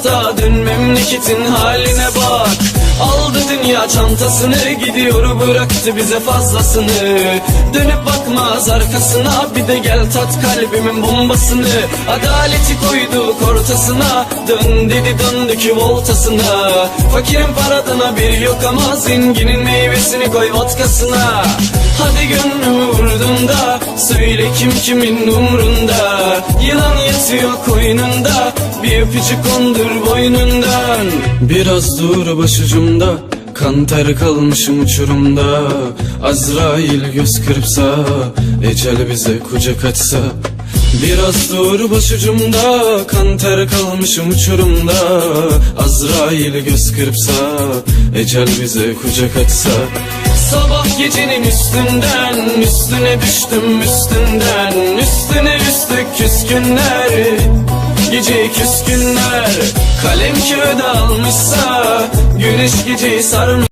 uzakta Dön memleketin haline bak. Aldı dünya çantasını Gidiyor bıraktı bize fazlasını. Dönüp bakmaz arkasına Bir de gel tat kalbimin bombasını. Adaleti koyduk ortasına Dön dedi döndük voltasına Fakirin paradan haberi yok ama Zenginin meyvesini koy vodkasına. Hadi gönlümü vurdun da Söyle kim kimin umrunda Yılan yatıyor koynunda Bir öpücük kondur boynundan. Biraz dur başucumda Kan ter kalmışım uçurumda. Azrail göz kırpsa Ecel bize kucak açsa. Biraz dur başucumda Kan ter kalmışım uçurumda. Azrail göz kırpsa Ecel bize kucak açsa Sabah gecenin üstünden Üstüne düştüm üstünden Üstüne üstlük küskünler Gece küskünler. Kalem kağıda almışsa Güneş geceyi sarmış